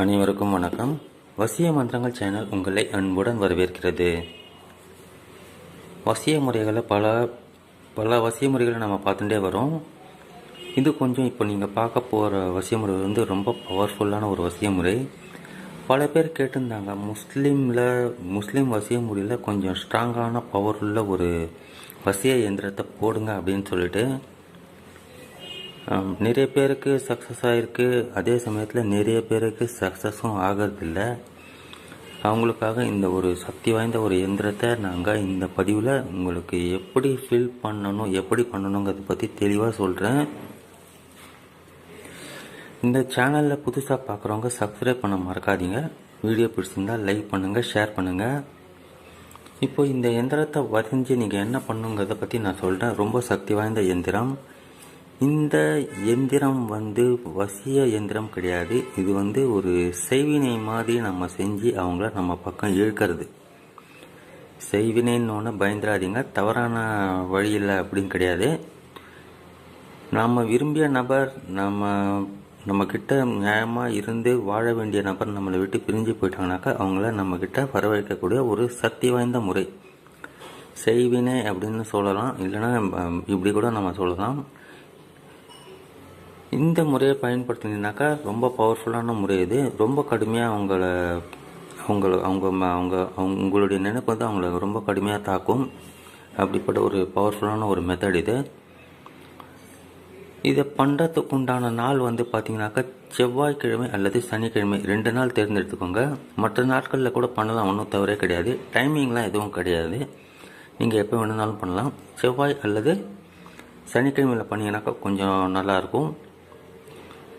அனைவருக்கும் வணக்கம். வசிய மந்திரங்கள் சேனல் உங்களை அன்புடன் வரவேற்கிறது. வசிய முறைகளை பல பல வசிய முறைகளை நம்ம பார்த்துட்டே வரோம். இது கொஞ்சம் இப்போ நீங்கள் பார்க்க போகிற வசிய முறை வந்து ரொம்ப பவர்ஃபுல்லான ஒரு வசிய முறை. பல பேர் கேட்டிருந்தாங்க முஸ்லீமில் முஸ்லீம் வசிய முறையில் கொஞ்சம் ஸ்ட்ராங்கான பவர் உள்ள ஒரு வசிய இயந்திரத்தை போடுங்க அப்படின்னு சொல்லிட்டு. நிறைய பேருக்கு சக்ஸஸ் ஆகிருக்கு அதே சமயத்தில் நிறைய பேருக்கு சக்ஸஸும் ஆகிறதில்ல. அவங்களுக்காக இந்த ஒரு சக்தி வாய்ந்த ஒரு இயந்திரத்தை நாங்கள் இந்த பதிவில் உங்களுக்கு எப்படி ஃபில் பண்ணணும் எப்படி பண்ணணுங்கிறத பற்றி தெளிவாக சொல்கிறேன் இந்த சேனலில் புதுசாக பார்க்குறவங்க சப்ஸ்கிரைப் பண்ண மறக்காதீங்க. வீடியோ பிடிச்சிருந்தால் லைக் பண்ணுங்கள் ஷேர் பண்ணுங்கள் இப்போ இந்த எந்திரத்தை வரைஞ்சி நீங்கள் என்ன பண்ணுங்கிறத பற்றி நான் சொல்கிறேன் ரொம்ப சக்தி வாய்ந்த எந்திரம் இந்த எந்திரம் வந்து வசிய எந்திரம் கிடையாது. இது வந்து ஒரு செய்வினை மாதிரி நம்ம செஞ்சு அவங்கள நம்ம பக்கம் இழுக்கிறது. செய்வினைன்னு ஒன்று பயந்துடாதீங்க தவறான வழியில் அப்படின்னு கிடையாது. நம்ம விரும்பிய நபர் நம்ம நம்மக்கிட்ட நியாயமாக இருந்து வாழ வேண்டிய நபர் நம்மளை விட்டு பிரிஞ்சு போயிட்டாங்கனாக்கா அவங்கள நம்மக்கிட்ட வரவழைக்கக்கூடிய ஒரு சக்தி வாய்ந்த முறை. செய்வினை அப்படின்னு சொல்லலாம். இல்லைன்னா இப்படி கூட நம்ம சொல்லலாம். இந்த முறையை பயன்படுத்தினீங்கனாக்கா ரொம்ப பவர்ஃபுல்லான முறை இது. ரொம்ப கடுமையாக அவங்கள அவங்கள அவங்க ம- அவங்க அவங்க உங்களுடைய நினைப்பு வந்து அவங்கள ரொம்ப கடுமையாக தாக்கும். அப்படிப்பட்ட ஒரு பவர்ஃபுல்லான ஒரு மெத்தட் இது. இதை பண்ணுறதுக்கு உண்டான நாள் வந்து பார்த்தீங்கன்னாக்கா செவ்வாய்க்கிழமை அல்லது சனிக்கிழமை. ரெண்டு நாள் தேர்ந்தெடுத்துக்கோங்க. மற்ற நாட்களில் கூட பண்ணலாம் ஒன்றும் தவறே கிடையாது. டைமிங்லாம் எதுவும் கிடையாது. நீங்கள் எப்போ வேணுனாலும் பண்ணலாம். செவ்வாய் அல்லது சனிக்கிழமையில் பண்ணிங்கனாக்கா கொஞ்சம் நல்லாயிருக்கும்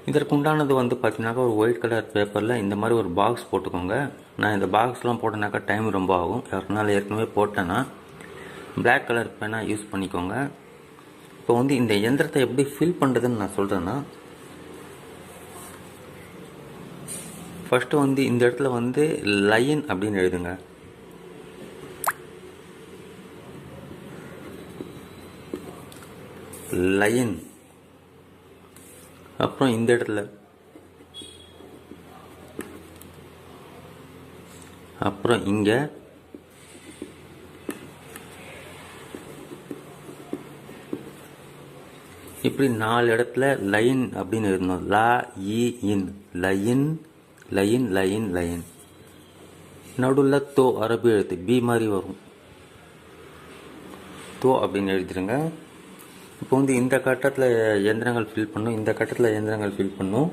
இதற்கு உண்டானது வந்து பார்த்தீங்கன்னாக்கா ஒரு ஒயிட் கலர் பேப்பரில் இந்த மாதிரி ஒரு பாக்ஸ் போட்டுக்கோங்க. நான் இந்த பாக்ஸ்லாம் போட்டேனாக்கா டைம் ரொம்ப ஆகும். யாருனால ஏற்கனவே போட்டேன்னா பிளாக் கலர் பேனாக யூஸ் பண்ணிக்கோங்க. இப்போ வந்து இந்த எந்திரத்தை எப்படி ஃபில் பண்ணுறதுன்னு நான் சொல்கிறேன்னா ஃபஸ்ட்டு வந்து இந்த இடத்துல வந்து லயன் அப்படின்னு எழுதுங்க. லயன் அப்புறம் இந்த இடத்துல. அப்புறம் இங்கே. இப்படி நாலு இடத்துல லைன் அப்படின்னு இருந்தோம். லா இ இன். லயின் லயின் லயின் லயின் நடுவில் தோ அரபி எழுத்து. பி மாதிரி வரும். தோ அப்படின்னு எழுதிருங்க. இப்போ வந்து இந்த கட்டத்தில் எந்திரங்கள் ஃபில் பண்ணும் இந்த கட்டத்தில் எந்திரங்கள் ஃபில் பண்ணும்.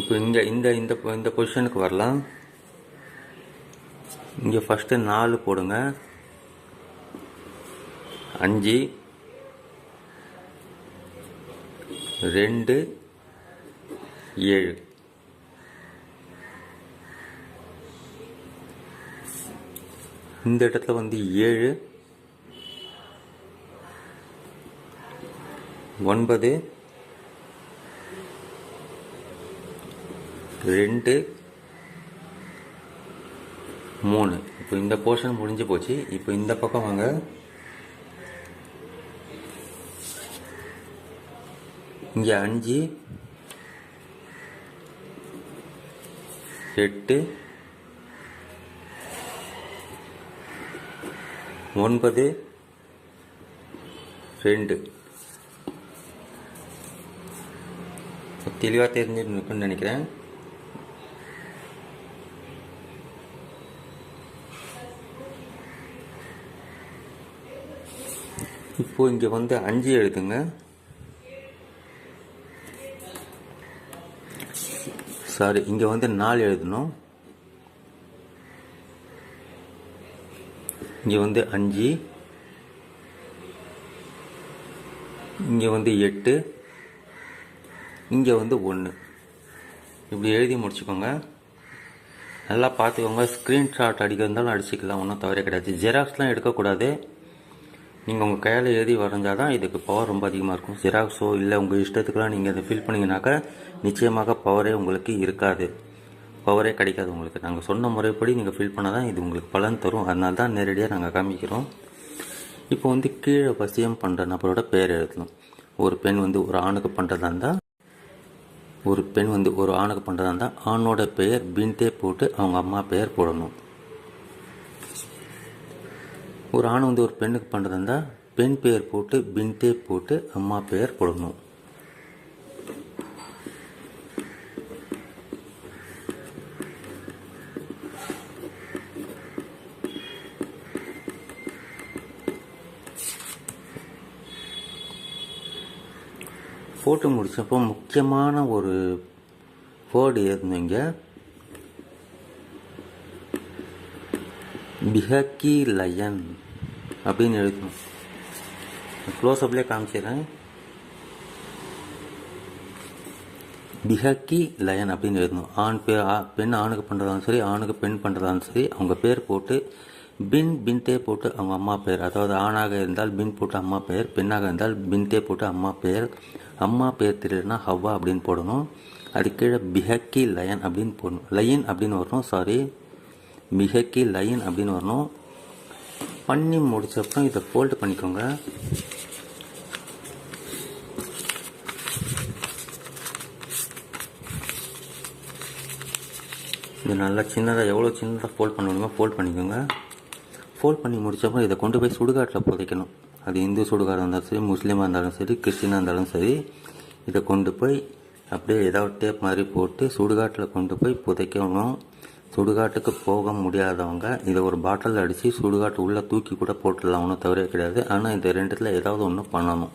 இப்போ இங்கே இந்த இந்த இந்த பொசிஷனுக்கு வரலாம். இங்கே ஃபஸ்ட்டு நாலு போடுங்க. அஞ்சு. ரெண்டு. ஏழு. இந்த இடத்துல வந்து ஏழு ஒன்பது ரெண்டு மூணு. இப்போ இந்த போர்ஷன் முடிஞ்சு போச்சு. இப்போ இந்த பக்கம் வாங்க. இங்கே அஞ்சு எட்டு ஒன்பது ரெண்டு. தெளிவாக தெரிஞ்சிருக்குன்னு நினைக்கிறேன். இப்போது இங்கே வந்து அஞ்சு எழுதுங்க. சாரி இங்கே வந்து நாலு எழுதணும். இங்கே வந்து அஞ்சு. இங்கே வந்து எட்டு. இங்கே வந்து ஒன்று இப்படி எழுதி முடிச்சுக்கோங்க. நல்லா பார்த்துக்கோங்க. ஸ்க்ரீன்ஷாட் அடிக்கிறதாலும் அடிச்சுக்கலாம். ஒன்றும் தவறே கிடையாது. ஜெராக்ஸ்லாம் எடுக்கக்கூடாது. நீங்கள் உங்கள் கையால் எழுதி வரைஞ்சால் தான் இதுக்கு பவர் ரொம்ப அதிகமாக இருக்கும். ஜெராக்ஸோ இல்லை உங்கள் இஷ்டத்துக்கெலாம் நீங்கள் அதை ஃபில் பண்ணீங்கன்னாக்கா நிச்சயமாக பவரே உங்களுக்கு இருக்காது. பவரே கிடைக்காது உங்களுக்கு. நாங்கள் சொன்ன முறைப்படி நீங்கள் ஃபில் பண்ணால் தான் இது உங்களுக்கு பலன் தரும். அதனால தான் நேரடியாக நாங்கள் காமிக்கிறோம். இப்போ வந்து கீழே வசியம் பண்ணுற நபரோட பேர் எழுதணும். ஒரு பெண் வந்து ஒரு ஆணுக்கு பண்ணுறதா இருந்தால் ஒரு பெண் வந்து ஒரு ஆணுக்கு பண்ணுறதா இருந்தால் ஆணோட பெயர் பின்தே போட்டு அவங்க அம்மா பெயர் போடணும். ஒரு ஆண் வந்து ஒரு பெண்ணுக்கு பண்ணுறதா இருந்தால் பெண் பெயர் போட்டு பின்தே போட்டு அம்மா பெயர் போடணும். போட்டு முடித்தப்போ முக்கியமான ஒரு வேர்டு இருந்தீங்க பிஹக்கி லயன் அப்படின்னு எழுதணும். க்ளோஸ்அப்லேயே காமிச்சிடுறேன் பிஹக்கி லயன் அப்படின்னு எழுதணும். ஆண் பெண் ஆணுக்கு பண்ணுறதாலும் சரி ஆணுக்கு பெண் பண்ணுறதாலும் சரி அவங்க பேர் போட்டு பின் பின்தே போட்டு அவங்க அம்மா பெயர் அதாவது ஆணாக இருந்தால் பின் போட்டு அம்மா பெயர் பெண்ணாக இருந்தால் பின்தே போட்டு அம்மா பெயர் அம்மா பெயர் தெரியலனா ஹவ்வா அப்படின்னு போடணும். அது கீழே பிஹக்கி லயன் அப்படின்னு போடணும். லயன் அப்படின்னு வரணும் சாரி பிஹக்கி லயன் அப்படின்னு வரணும். பண்ணி முடிச்சப்பறம் இதை ஃபோல்டு பண்ணிக்கோங்க. இது நல்லா சின்னதாக எவ்வளோ சின்னதாக ஃபோல்ட் பண்ண முடியுமோ ஃபோல்ட் பண்ணிக்கோங்க. ஃபோல்ட் பண்ணி முடித்தப்போ இதை கொண்டு போய் சுடுகாட்டில் புதைக்கணும். அது இந்து சுடுகாடாக இருந்தாலும் சரி முஸ்லீமாக இருந்தாலும் சரி கிறிஸ்டினாக இருந்தாலும் சரி இதை கொண்டு போய் அப்படியே ஏதாவது டேப் மாதிரி போட்டு சுடுகாட்டில் கொண்டு போய் புதைக்கணும். சுடுகாட்டுக்கு போக முடியாதவங்க இதை ஒரு பாட்டில் அடித்து சுடுகாட்டு உள்ளே தூக்கி கூட போட்டுடலாம் ஒன்றும் தவிர கிடையாது. ஆனால் இந்த ரெண்டுத்தில் ஏதாவது ஒன்று பண்ணணும்.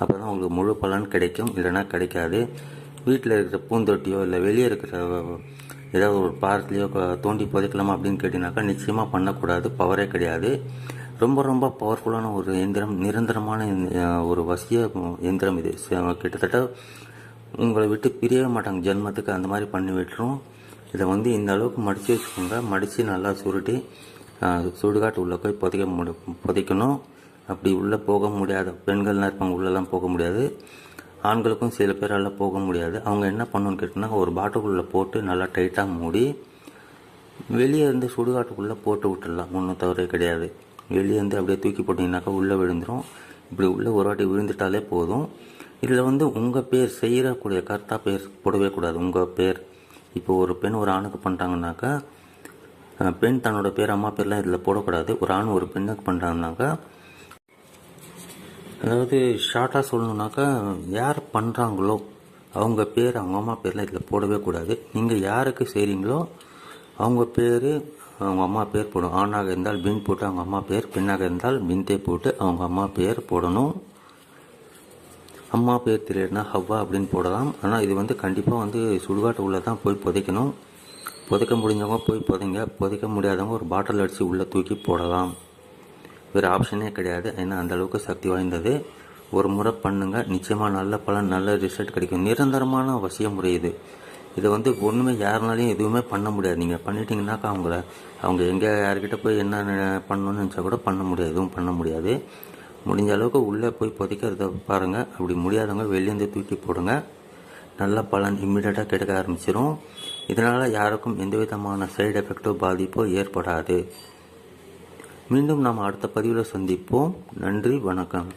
அப்போ தான் உங்களுக்கு முழு பலன் கிடைக்கும். இல்லைன்னா கிடைக்காது. வீட்டில் இருக்கிற பூந்தொட்டியோ இல்லை வெளியே இருக்கிற ஏதாவது ஒரு பார்க்லேயோ தோண்டி புதைக்கலாமா அப்படின்னு கேட்டிங்கனாக்கா நிச்சயமாக பண்ணக்கூடாது. பவரே கிடையாது. ரொம்ப ரொம்ப பவர்ஃபுல்லான ஒரு எந்திரம் நிரந்தரமான ஒரு வசிய எந்திரம் இது. ச- கிட்டத்தட்ட உங்களை விட்டு பிரியவே மாட்டாங்க. ஜென்மத்துக்கு அந்த மாதிரி பண்ணி விட்டுரும். இதை வந்து இந்த அளவுக்கு மடித்து வச்சுக்கோங்க. மடித்து நல்லா சுருட்டி சுடுகாட்டு உள்ளே போய் புதைக்க முடி புதைக்கணும். அப்படி உள்ளே போக முடியாத பெண்கள்லாம் இருப்பாங்க உள்ளெல்லாம் போக முடியாது. ஆண்களுக்கும் சில பேரால் போக முடியாது. அவங்க என்ன பண்ணணும்னு கேட்டிங்கன்னா ஒரு பாட்டுக்குள்ளே போட்டு நல்லா டைட்டாக மூடி வெளியே இருந்து சுடுகாட்டுக்குள்ளே போட்டு விட்டுடலாம். ஒன்றும் தவறே கிடையாது. வெளியே இருந்து அப்படியே தூக்கி போட்டிங்கனாக்கா உள்ளே விழுந்துடும் இப்படி உள்ளே ஒரு வாட்டி விழுந்துட்டாலே போதும். இதில் வந்து உங்கள் பேர் செய்கிறக்கூடிய கரெக்டாக பேர் போடவே கூடாது. உங்கள் பேர். இப்போ ஒரு பெண் ஒரு ஆணுக்கு பண்ணிட்டாங்கன்னாக்கா பெண் தன்னோட பேர் அம்மா பேர்லாம் இதில் போடக்கூடாது. ஒரு ஆண் ஒரு பெண்ணுக்கு பண்ணுறாங்கனாக்கா அதாவது ஷார்ட்டாக சொல்லணுன்னாக்கா யார் பண்ணுறாங்களோ அவங்க பேர் அவங்க அம்மா பேர்லாம் இதில் போடவே கூடாது. நீங்கள் யாருக்கு செய்கிறீங்களோ அவங்க பேர் அவங்க அம்மா பேர் போடணும். ஆணாக இருந்தால் பின் போட்டு அவங்க அம்மா பேர் பெண்ணாக இருந்தால் பின்தே போட்டு அவங்க அம்மா பேர் போடணும். அம்மா பேர் தெரியலனா ஹவ்வா அப்படின்னு போடலாம். ஆனால் இது வந்து கண்டிப்பாக வந்து சுடுகாட்டு உள்ளே தான் போய் புதைக்கணும். புதைக்க முடிஞ்சவங்க போய் புதைங்க. புதைக்க முடியாதவங்க ஒரு பாட்டில் அடித்து உள்ளே தூக்கி போடலாம். வேறு ஆப்ஷனே கிடையாது. ஏன்னா அந்தளவுக்கு சக்தி வாய்ந்தது. ஒரு முறை பண்ணுங்கள் நிச்சயமாக நல்ல பலன் நல்ல ரிசல்ட் கிடைக்கும். நிரந்தரமான வசிய முறை இது இதை வந்து ஒன்றுமே யாருனாலையும் எதுவுமே பண்ண முடியாது. நீங்கள் பண்ணிட்டீங்கன்னாக்கா அவங்கள அவங்க எங்கே யார்கிட்ட போய் என்ன பண்ணணும்னு நினச்சா கூட பண்ண முடியாது. எதுவும் பண்ண முடியாது. முடிஞ்ச அளவுக்கு உள்ளே போய் புதைக்கிறத பாருங்கள் அப்படி முடியாதவங்க வெளியேந்து தூக்கி போடுங்க. நல்ல பலன் இம்மிடியட்டாக கிடைக்க ஆரம்பிச்சிடும் இதனால் யாருக்கும் எந்த விதமான சைடு எஃபெக்டோ பாதிப்போ ஏற்படாது. மீண்டும் நாம் அடுத்த பதிவில் சந்திப்போம். நன்றி வணக்கம்.